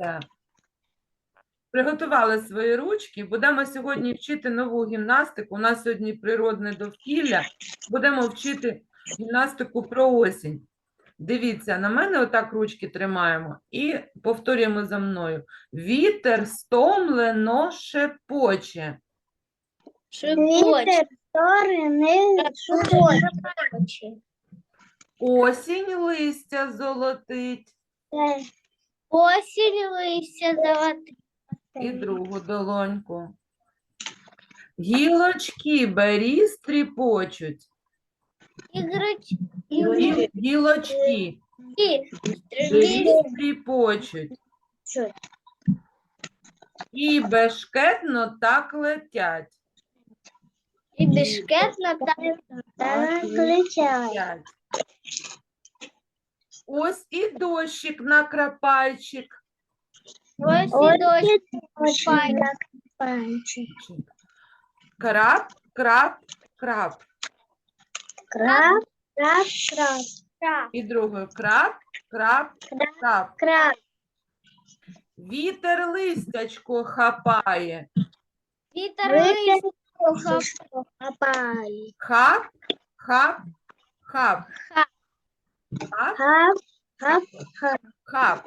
Дивіться. Приготували свої ручки. Будемо сьогодні вчити нову гімнастику. У нас сьогодні природне довкілля. Будемо вчити гімнастику про осінь. Дивіться, на мене отак ручки тримаємо і повторюємо за мною. Вітер стомлено шепоче. Шепоче. Осінь листя золотить. Осінь листя золотить. І другу долоньку. Гілочки беріз тріпочуть. Ігроч. Гі- Гілочки беріз тріпочуть. І бешкетно так летять. І бешкетно так летять. Летять. Ось і дощик на крапайчик. Ось і дощ. Крап, крап, крап. Краб, краб, краб. Краб, І другою крап, крап, крап. краб. Вітер листячко хапає. Вітер листя хапає. Хап, хап, хап. Хап. Хап, Хап, хап, хап.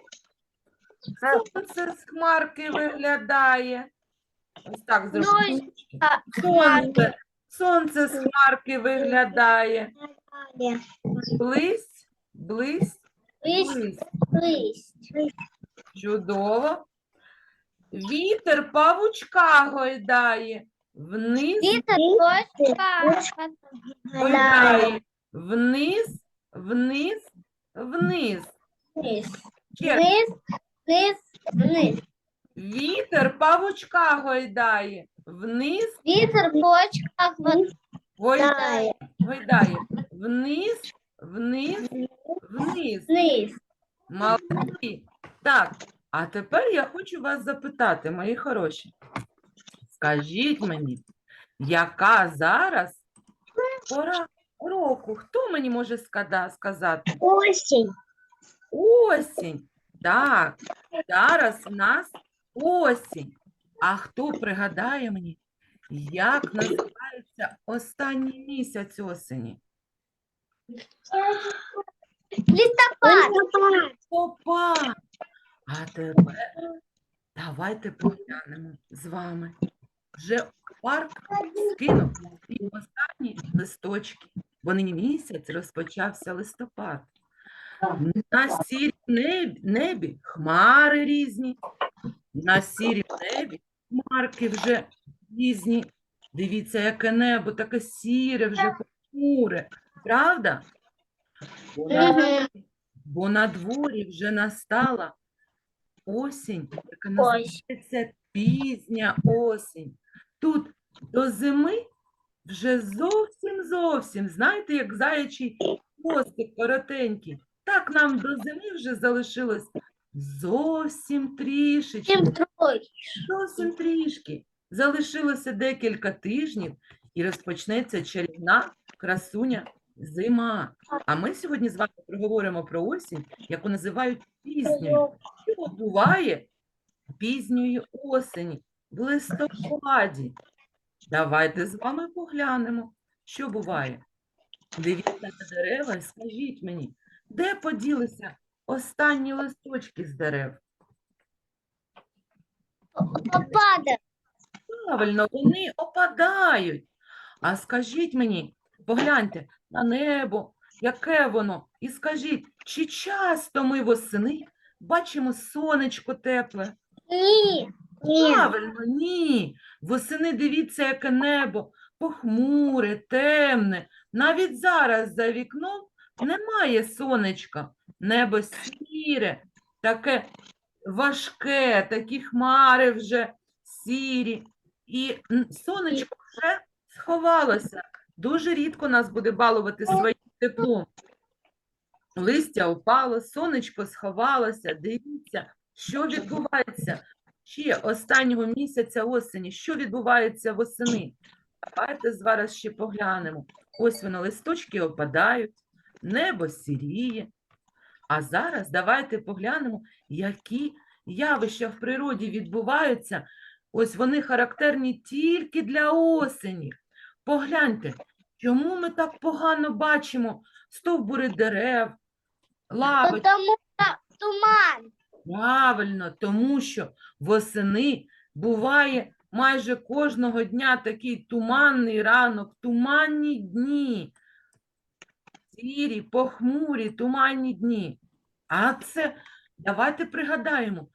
хап. Сонце з хмарки виглядає. Ось так зробимо. Сонце, сонце з хмарки виглядає. Близь, близь, близь. Чудово. Вітер павучка гойдає. Вниз Вітер точка. гойдає. Вниз, вниз, вниз. Вниз, Ще раз. вниз, вниз, вниз. Вітер павучка гойдає. Вниз Вітер почка гойдає. Гойдає. Вниз, вниз, вниз. вниз. Молодці. Так, а тепер я хочу вас запитати, мої хороші. Скажіть мені, яка зараз пора року? Хто мені може сказати? Осінь. Осінь. Так, зараз в нас осінь. А хто пригадає мені, як називається останній місяць осені? Листопад. Листопад. А тепер давайте поглянемо з вами. Вже парк скинув останні листочки, бо нині місяць розпочався листопад. На сірім небі, небі хмари різні, на сірім небі хмарки вже різні. Дивіться, яке небо, таке сіре, вже похмуре, правда? Бо на бо на дворі вже настала осінь, яка називається пізня осінь. Тут до зими вже зовсім зовсім, знаєте, як заячий хвостик коротенький. Так нам до зими вже залишилось зовсім трішечки. Зовсім трішки. Залишилося декілька тижнів і розпочнеться чарівна красуня зима. А ми сьогодні з вами проговоримо про осінь, яку називають пізньою. Що буває пізньої осені в листопаді? Давайте з вами поглянемо, що буває. Дивіться на дерева і скажіть мені, де поділися останні листочки з дерев? Опада. Правильно, вони опадають. А скажіть мені, погляньте на небо, яке воно, і скажіть, чи часто ми восени бачимо сонечко тепле? Ні. Правильно, ні. Восени дивіться, яке небо похмуре, темне. Навіть зараз за вікном немає сонечка. Небо сіре, таке важке, такі хмари вже сірі. І сонечко вже сховалося. Дуже рідко нас буде балувати своїм теплом. Листя опало, сонечко сховалося. Дивіться, що відбувається ще останнього місяця осені. Що відбувається восени? Давайте зараз ще поглянемо. Ось воно, листочки опадають, небо сіріє. А зараз давайте поглянемо, які явища в природі відбуваються, ось вони характерні тільки для осені. Погляньте, чому ми так погано бачимо стовбури дерев, лавочки? Потому что туман. Правильно, тому що восени буває майже кожного дня такий туманний ранок, туманні дні, сірі, похмурі, туманні дні. А це давайте пригадаємо,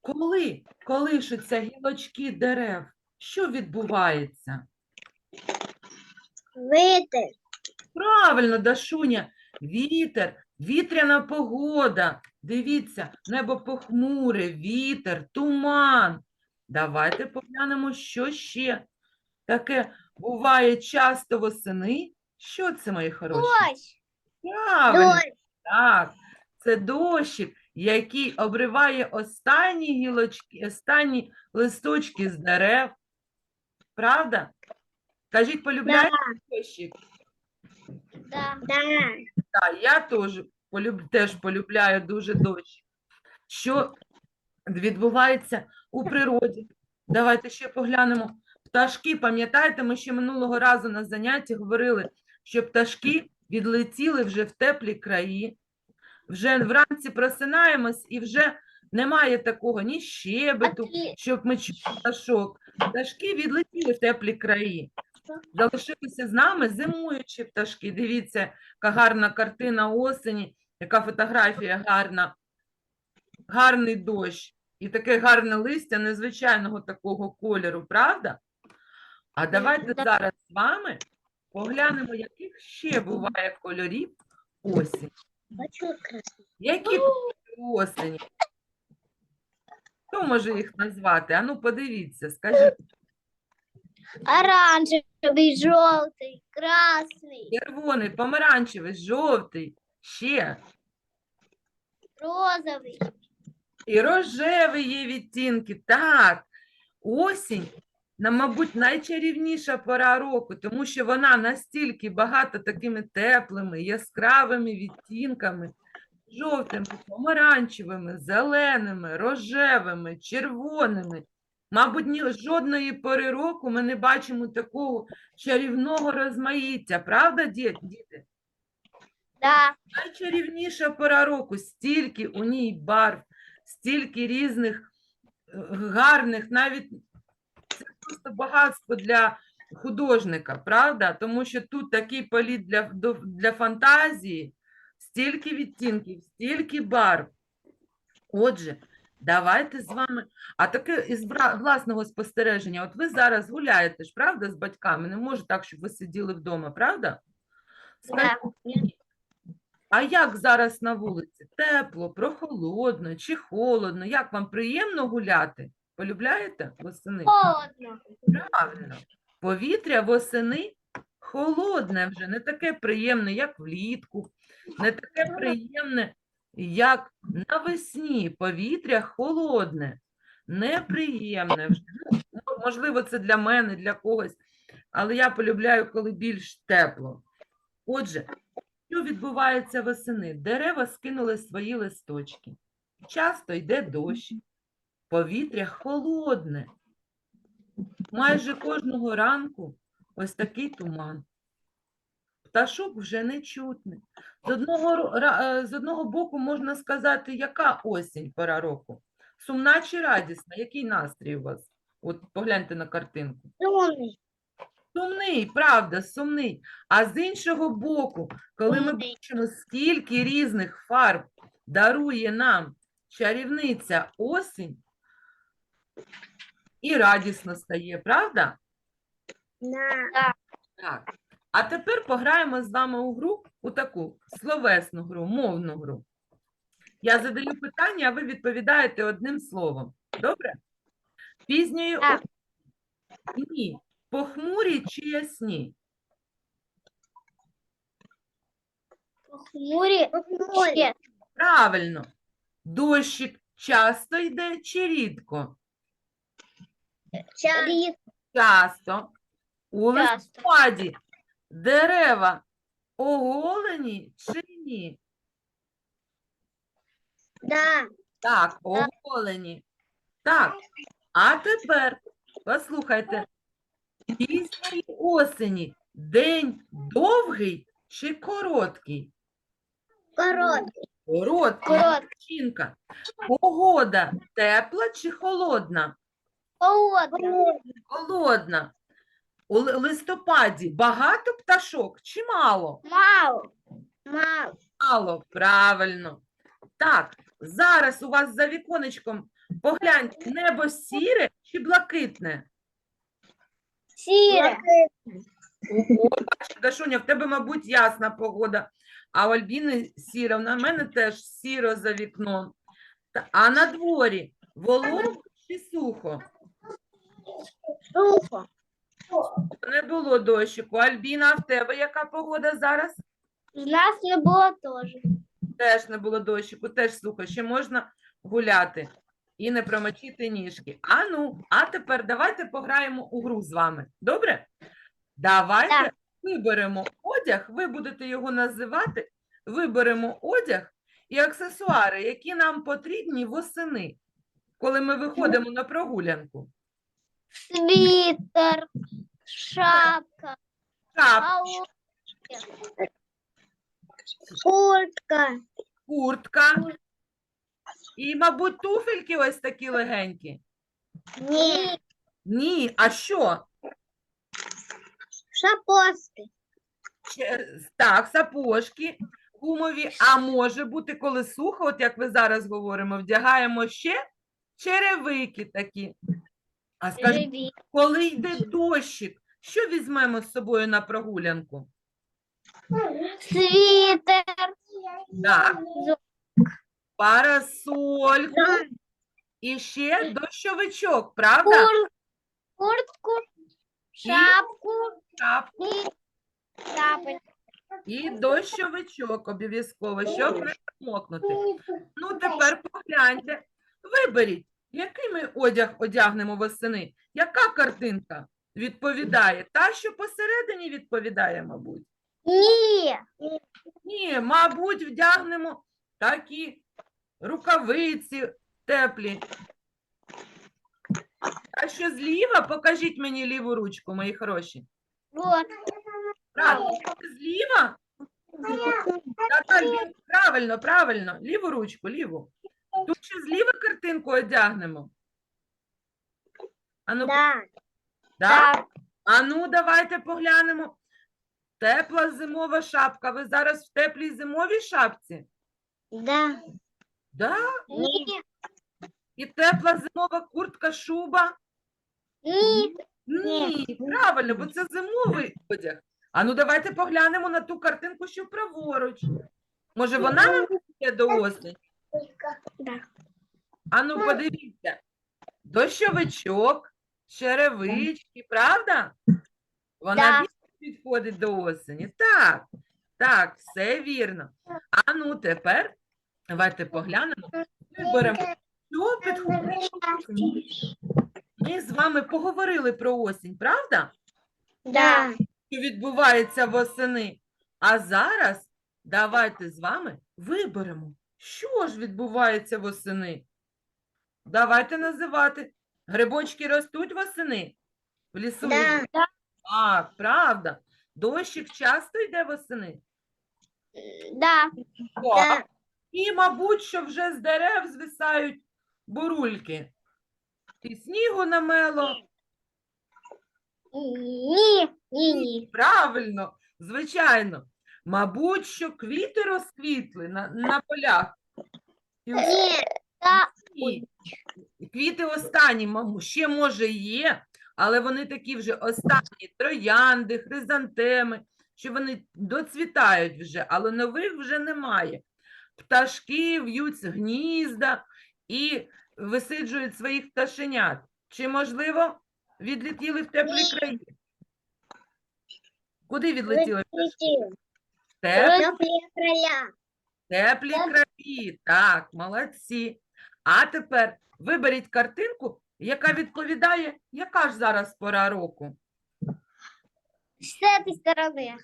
коли колишуться гілочки дерев, що відбувається? Витер. Правильно, Дашуня, вітер, вітряна погода. Дивіться, небо похмуре, вітер, туман. Давайте поглянемо, що ще таке буває часто восени. Що це, мої хороші? Правильно, Дождь. так. Це дощик, який обриває останні гілочки, останні листочки з дерев. Правда? Кажіть, полюбляєте дощик? Да. Да. Так, я теж, полюб... теж полюбляю дуже дощ. Що відбувається у природі? Давайте ще поглянемо. Пташки, пам'ятаєте, ми ще минулого разу на занятті говорили, що пташки відлетіли вже в теплі краї. Вже вранці просинаємось і вже немає такого ні щебету, щоб ми чули пташок. Пташки відлетіли в теплі краї. Залишилися з нами зимуючі пташки. Дивіться, яка гарна картина осені, яка фотографія гарна, гарний дощ і таке гарне листя незвичайного такого кольору, правда? А давайте зараз з вами поглянемо, яких ще буває кольорів осінь. Які кольори осені? Хто може їх назвати? Ану, подивіться, скажіть Оранжевый, желтый, красный, Червоний, помаранчевий, жовтий, ще. розовый. І рожевий є відтінки. Так, осінь, на, мабуть, найчарівніша пора року, тому що вона настільки багата такими теплими, яскравими відтінками, жовтими, помаранчевими, зеленими, рожевими, червоними. Мабуть, ні жодної пори року ми не бачимо такого чарівного розмаїття, правда, діти? Да. Найчарівніша пора року, стільки у ній барв, стільки різних е, гарних, навіть це просто багатство для художника, правда? Тому що тут такий політ для, для фантазії, стільки відтінків, стільки барв. Отже, давайте з вами. А таке із власного спостереження. От ви зараз гуляєте ж, правда, з батьками? Не може так, щоб ви сиділи вдома, правда? Скажіть, мені, а як зараз на вулиці? Тепло, прохолодно чи холодно? Як вам приємно гуляти? Полюбляєте восени? Холодно. Правильно. Повітря восени холодне вже, не таке приємне, як влітку, не таке приємне, як навесні. Повітря холодне, неприємне. Ну, мо- можливо, це для мене, для когось, але я полюбляю, коли більш тепло. Отже, що відбувається восени? Дерева скинули свої листочки. Часто йде дощ, повітря холодне. Майже кожного ранку ось такий туман. Пташок вже не чутне. З одного, е, з одного боку можна сказати, яка осінь пора року? Сумна чи радісна? Який настрій у вас? От погляньте на картинку. Сумний, правда, сумний. А з іншого боку, коли ми бачимо, скільки різних фарб дарує нам чарівниця осінь, і радісно стає, правда? Да. Так. А тепер пограємо з вами у гру, у таку словесну гру, мовну гру. Я задаю питання, а ви відповідаєте одним словом. Добре? Пізньої Так. осені. Ні. Похмурі чи ясні? Хмуре. Хмуре. Правильно. Дощик часто йде чи рідко? Часто. Часто. У Часто. листопаді дерева оголені чи ні? Да. Так, оголені. Так, а тепер послухайте. Пізньої осені день довгий чи короткий? Короткий. Короткий. Короткий. Жінка. Погода тепла чи холодна? Холодний. Холодна. У ли- листопаді багато пташок чи мало? Мало. Мало. Мало, правильно. Так, зараз у вас за віконечком погляньте, небо сіре чи блакитне? Сіре. Дашуня, в тебе, мабуть, ясна погода, а у Альбіни сіра, на мене теж сіро за вікном. Та- А на дворі волого чи сухо? Сухо. Не було дощику. Альбіна, а в тебе яка погода зараз? У нас не було теж. Теж не було дощику, теж сухо, ще можна гуляти і не промочити ніжки. А ну, а тепер давайте пограємо у гру з вами. Добре? Давайте Так. виберемо одяг, ви будете його називати. Виберемо одяг і аксесуари, які нам потрібні восени, коли ми виходимо на прогулянку. Світер, шапка, Шапка, куртка, куртка. І, мабуть, туфельки ось такі легенькі. ні, Ні, а що? шапоски, Ще- Так, сапожки гумові, а може бути, коли сухо, от як ви зараз говоримо, вдягаємо ще черевики такі. А скажіть, коли йде дощик, що візьмемо з собою на прогулянку? світер, Так, парасольку і ще дощовичок, правда? кур, куртку, шапку Шапку і і дощовичок обов'язково, щоб не промокнути. Ну, тепер погляньте. Виберіть, який ми одяг одягнемо восени. Яка картинка відповідає? Та, що посередині відповідає, мабуть. Ні, Ні, мабуть, вдягнемо такі рукавиці теплі. А що зліва? Покажіть мені ліву ручку, мої хороші. вот, Правильно, зліва? Правильно, правильно. Ліву ручку, ліву. Тут ще зліва картинку одягнемо. Ану, да, да? да, А ну, давайте поглянемо. Тепла зимова шапка. Ви зараз в теплій зимовій шапці? да, Да? ні, І тепла зимова куртка, шуба? ні, Ні, правильно, бо це зимовий одяг. А ну давайте поглянемо на ту картинку, що праворуч. Може, вона нам є до осені? Да, А ну подивіться. Дощовичок, черевички, правда? Вона Да. більше підходить до осені. Так, так, все вірно. А ну тепер давайте поглянемо. Виберемо, що підходить. до осені. Ми з вами поговорили про осінь, правда? да, Що відбувається восени. А зараз давайте з вами виберемо, що ж відбувається восени. Давайте називати. Грибочки ростуть восени в лісу. да, Так, правда. Дощик часто йде восени. да, Так. І, мабуть, що вже з дерев звисають бурульки. І снігу намело. ні, ні, ні, Правильно, звичайно. Мабуть, що квіти розквітли на, на полях. І Ні. Квіти останні, маму, ще може є, але вони такі вже останні троянди, хризантеми, що вони доцвітають вже, але нових вже немає. Пташки в'ють гнізда і висиджують своїх пташенят. Чи, можливо, відлетіли в теплі Ні. краї? Куди відлетіли? летів, теплі теплі кроля, Теплі краї, так, молодці. А тепер виберіть картинку, яка відповідає, яка ж зараз пора року. з цієї сторони,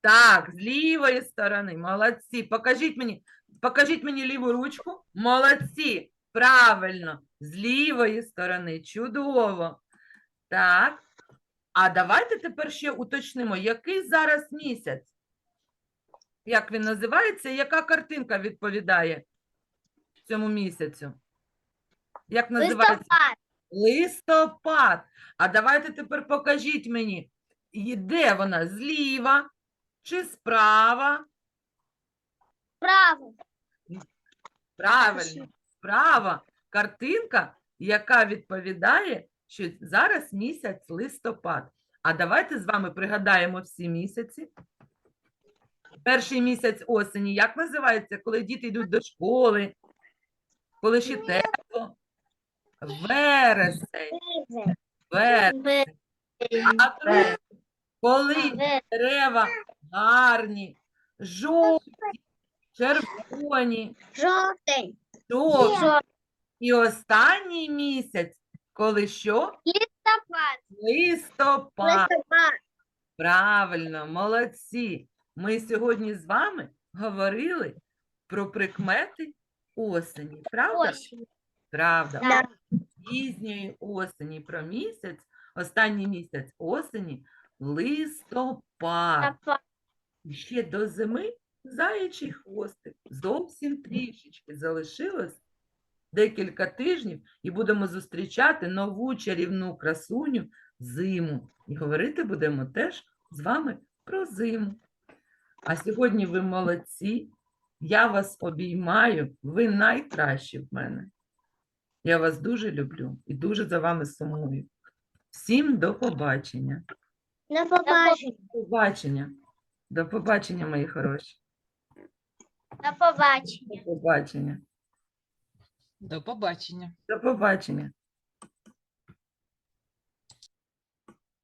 Так, з лівої сторони, молодці. Покажіть мені Покажіть мені ліву ручку. Молодці. Правильно. З лівої сторони. Чудово. Так. А давайте тепер ще уточнимо, який зараз місяць? Як він називається? і Яка картинка відповідає цьому місяцю? Як називається? Листопад. Листопад. А давайте тепер покажіть мені, де вона? Зліва чи справа? Право. Правильно, справа. Картинка, яка відповідає, що зараз місяць листопад. А давайте з вами пригадаємо всі місяці. Перший місяць осені, як називається, коли діти йдуть до школи, коли ще тепло? Вересень. Вересень. А коли дерева гарні, жовті, червоні, Жовтень. жовті. І останній місяць, коли що? Листопад. Листопад. Листопад. Правильно, молодці. Ми сьогодні з вами говорили про прикмети осені. Правда? Осінь. Правда. Да. Пізньої осені про місяць, останній місяць осені листопад. Листопад. І Ще до зими заячий хвостик. Зовсім трішечки залишилось декілька тижнів, і будемо зустрічати нову чарівну красуню зиму. І говорити будемо теж з вами про зиму. А сьогодні ви молодці. Я вас обіймаю, ви найкращі в мене. Я вас дуже люблю і дуже за вами сумую. Всім до побачення. На побачення. До побачення. До побачення, мої хороші. На побачення. До побачення. До побачення. До побачення.